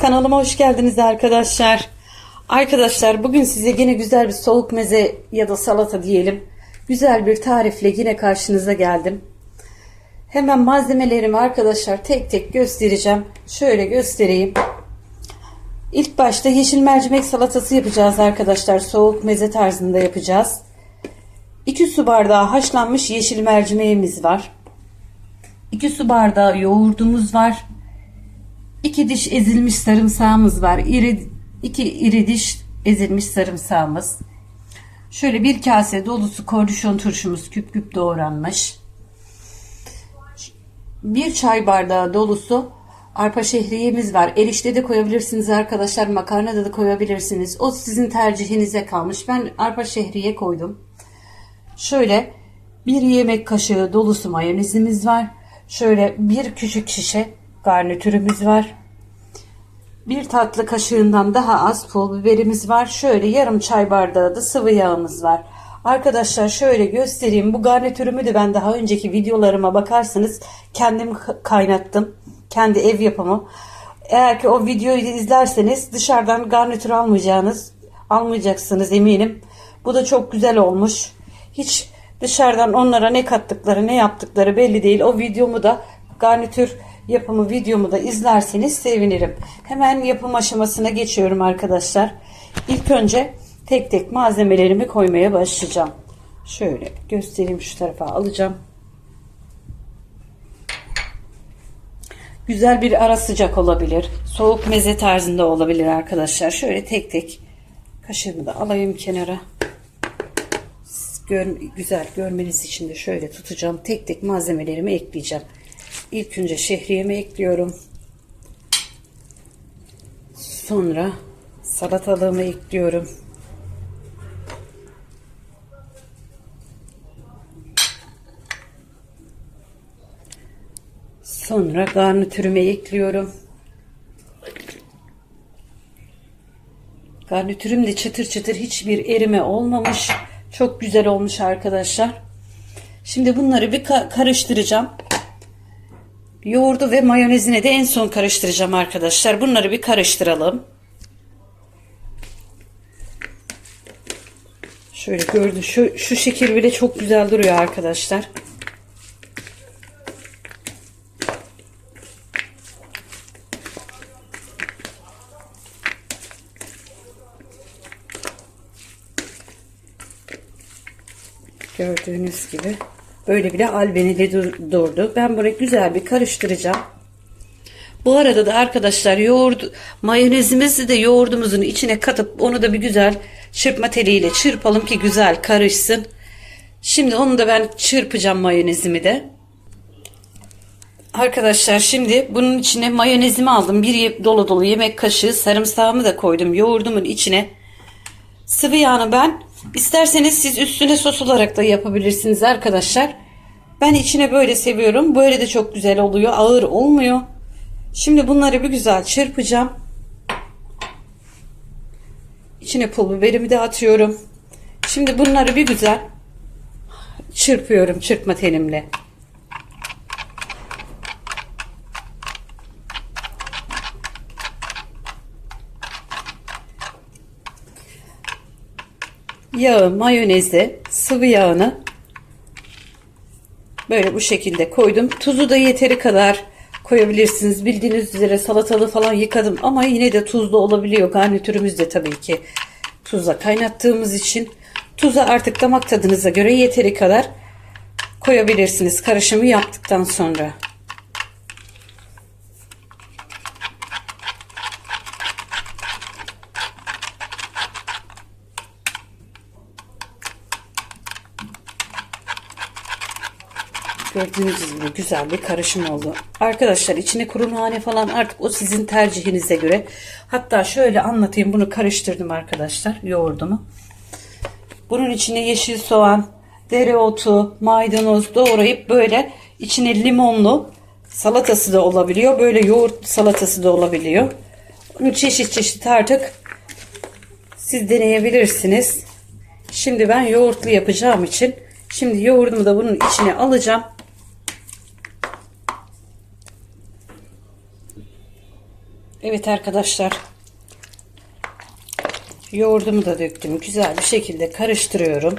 Kanalıma hoş geldiniz arkadaşlar. Arkadaşlar bugün size yine güzel bir soğuk meze ya da salata diyelim. Güzel bir tarifle yine karşınıza geldim. Hemen malzemelerimi arkadaşlar tek tek göstereceğim. Şöyle göstereyim. İlk başta yeşil mercimek salatası yapacağız arkadaşlar. Soğuk meze tarzında yapacağız. 2 su bardağı haşlanmış yeşil mercimeğimiz var. 2 su bardağı yoğurdumuz var. 2 diş ezilmiş sarımsağımız var. İri, 2 iri diş ezilmiş sarımsağımız. Şöyle bir kase dolusu kornişon turşumuz küp küp doğranmış. Bir çay bardağı dolusu arpa şehriyemiz var. Erişte de koyabilirsiniz arkadaşlar. Makarna da, da koyabilirsiniz. O sizin tercihinize kalmış. Ben arpa şehriye koydum. Şöyle bir yemek kaşığı dolusu mayonezimiz var. Şöyle bir küçük şişe garnitürümüz var. Bir tatlı kaşığından daha az pul biberimiz var. Şöyle yarım çay bardağı da sıvı yağımız var. Arkadaşlar şöyle göstereyim. Bu garnitürümü de ben daha önceki videolarıma bakarsanız kendim kaynattım. Kendi ev yapımı. Eğer ki o videoyu izlerseniz dışarıdan garnitür almayacağınız, almayacaksınız eminim. Bu da çok güzel olmuş. Hiç dışarıdan onlara ne kattıkları ne yaptıkları belli değil. O videomu da garnitür yapımı videomu da izlerseniz sevinirim. Hemen yapım aşamasına geçiyorum arkadaşlar. İlk önce tek tek malzemelerimi koymaya başlayacağım. Şöyle göstereyim şu tarafa alacağım. Güzel bir ara sıcak olabilir. Soğuk meze tarzında olabilir arkadaşlar. Şöyle tek tek kaşığımı da alayım kenara. Gör, güzel görmeniz için de şöyle tutacağım. Tek tek malzemelerimi ekleyeceğim. İlk önce şehriyemi ekliyorum. Sonra salatalığımı ekliyorum. Sonra garnitürümü ekliyorum. Garnitürüm de çıtır çıtır hiçbir erime olmamış. Çok güzel olmuş arkadaşlar. Şimdi bunları bir karıştıracağım. Yoğurdu ve mayonezine de en son karıştıracağım arkadaşlar. Bunları bir karıştıralım. Şöyle gördüm. Şu, şu şekil bile çok güzel duruyor arkadaşlar. Gördüğünüz gibi. Böyle bile albenili durdu. Ben burayı güzel bir karıştıracağım. Bu arada da arkadaşlar yoğurt mayonezimizi de yoğurdumuzun içine katıp onu da bir güzel çırpma teliyle çırpalım ki güzel karışsın. Şimdi onu da ben çırpacağım mayonezimi de. Arkadaşlar şimdi bunun içine mayonezimi aldım. Bir dolu dolu yemek kaşığı sarımsağımı da koydum yoğurdumun içine. Sıvı yağını ben isterseniz siz üstüne sos olarak da yapabilirsiniz arkadaşlar. Ben içine böyle seviyorum. Böyle de çok güzel oluyor. Ağır olmuyor. Şimdi bunları bir güzel çırpacağım. İçine pul biberimi de atıyorum. Şimdi bunları bir güzel çırpıyorum çırpma telimle. Yağı, mayonezi, sıvı yağını böyle bu şekilde koydum. Tuzu da yeteri kadar koyabilirsiniz. Bildiğiniz üzere salatalı falan yıkadım ama yine de tuzlu olabiliyor. Garnitürümüz de tabii ki tuzla kaynattığımız için tuza artık damak tadınıza göre yeteri kadar koyabilirsiniz karışımı yaptıktan sonra. Gördüğünüz gibi güzel bir karışım oldu. Arkadaşlar içine kuru nane falan artık o sizin tercihinize göre. Hatta şöyle anlatayım bunu karıştırdım arkadaşlar yoğurdumu. Bunun içine yeşil soğan, dereotu, maydanoz doğrayıp böyle içine limonlu salatası da olabiliyor. Böyle yoğurt salatası da olabiliyor. Bunu çeşit çeşit artık siz deneyebilirsiniz. Şimdi ben yoğurtlu yapacağım için şimdi yoğurdumu da bunun içine alacağım. Evet arkadaşlar. Yoğurdumu da döktüm. Güzel bir şekilde karıştırıyorum.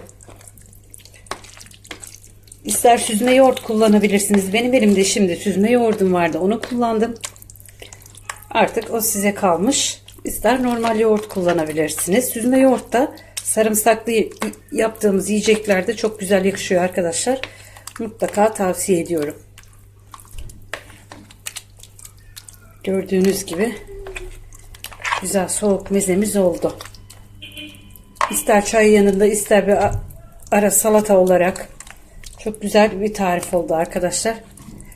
İster süzme yoğurt kullanabilirsiniz. Benim elimde şimdi süzme yoğurdum vardı. Onu kullandım. Artık o size kalmış. İster normal yoğurt kullanabilirsiniz. Süzme yoğurt da sarımsaklı yaptığımız yiyeceklerde çok güzel yakışıyor arkadaşlar. Mutlaka tavsiye ediyorum. Gördüğünüz gibi güzel soğuk mezemiz oldu. İster çay yanında ister bir ara salata olarak çok güzel bir tarif oldu arkadaşlar.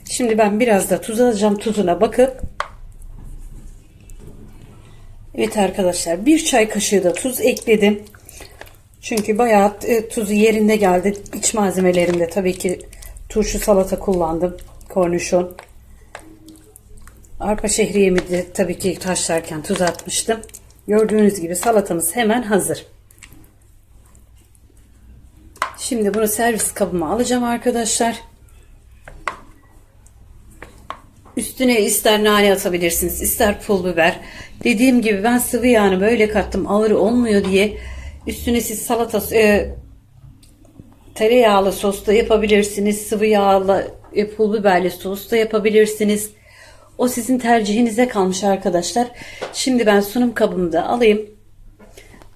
Şimdi ben biraz da tuz alacağım. Tuzuna bakıp Evet arkadaşlar bir çay kaşığı da tuz ekledim. Çünkü bayağı e, tuzu yerinde geldi. İç malzemelerimde tabii ki turşu salata kullandım. Kornişon. Arpa şehriyemi de tabii ki taşlarken tuz atmıştım. Gördüğünüz gibi salatamız hemen hazır. Şimdi bunu servis kabıma alacağım arkadaşlar. Üstüne ister nane atabilirsiniz, ister pul biber. Dediğim gibi ben sıvı yağını böyle kattım ağır olmuyor diye. Üstüne siz salata e, tereyağlı sos da yapabilirsiniz. Sıvı yağlı e, pul biberli sos da yapabilirsiniz. O sizin tercihinize kalmış arkadaşlar. Şimdi ben sunum kabımı da alayım.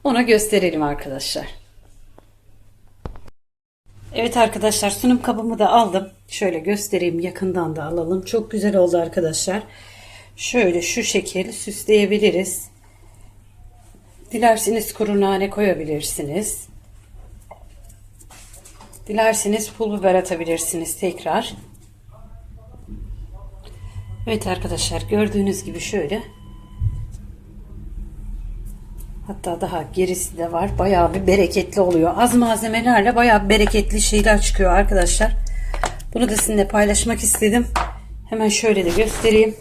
Ona gösterelim arkadaşlar. Evet arkadaşlar sunum kabımı da aldım. Şöyle göstereyim yakından da alalım. Çok güzel oldu arkadaşlar. Şöyle şu şekil süsleyebiliriz. Dilerseniz kuru nane koyabilirsiniz. Dilerseniz pul biber atabilirsiniz tekrar. Evet arkadaşlar gördüğünüz gibi şöyle Hatta daha gerisi de var. Bayağı bir bereketli oluyor. Az malzemelerle bayağı bereketli şeyler çıkıyor arkadaşlar. Bunu da sizinle paylaşmak istedim. Hemen şöyle de göstereyim.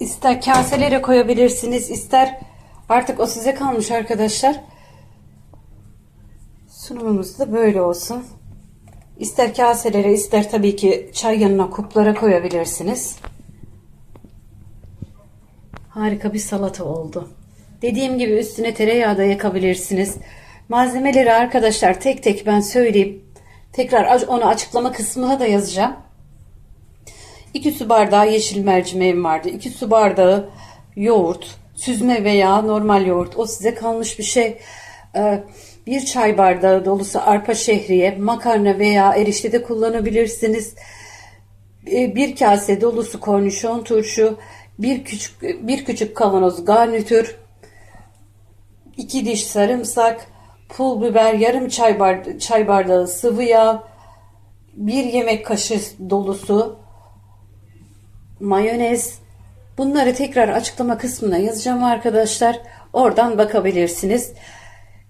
İster kaselere koyabilirsiniz, ister artık o size kalmış arkadaşlar. Sunumumuz da böyle olsun. İster kaselere, ister tabii ki çay yanına kuplara koyabilirsiniz. Harika bir salata oldu. Dediğim gibi üstüne tereyağı da yakabilirsiniz. Malzemeleri arkadaşlar tek tek ben söyleyeyim. Tekrar onu açıklama kısmına da yazacağım. 2 su bardağı yeşil mercimeğim vardı. 2 su bardağı yoğurt, süzme veya normal yoğurt. O size kalmış bir şey. Ee, bir çay bardağı dolusu arpa şehriye, makarna veya erişte de kullanabilirsiniz. Ee, bir kase dolusu kornişon turşu, bir küçük bir küçük kavanoz garnitür, iki diş sarımsak, pul biber, yarım çay, bardağı, çay bardağı sıvı yağ, bir yemek kaşığı dolusu mayonez. Bunları tekrar açıklama kısmına yazacağım arkadaşlar. Oradan bakabilirsiniz.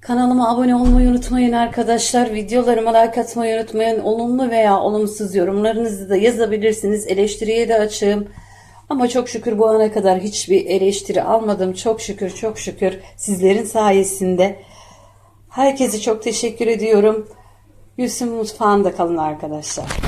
Kanalıma abone olmayı unutmayın arkadaşlar. Videolarıma like atmayı unutmayın. Olumlu veya olumsuz yorumlarınızı da yazabilirsiniz. Eleştiriye de açığım. Ama çok şükür bu ana kadar hiçbir eleştiri almadım. Çok şükür, çok şükür sizlerin sayesinde. Herkese çok teşekkür ediyorum. Yusuf Mutfağı'nda kalın arkadaşlar.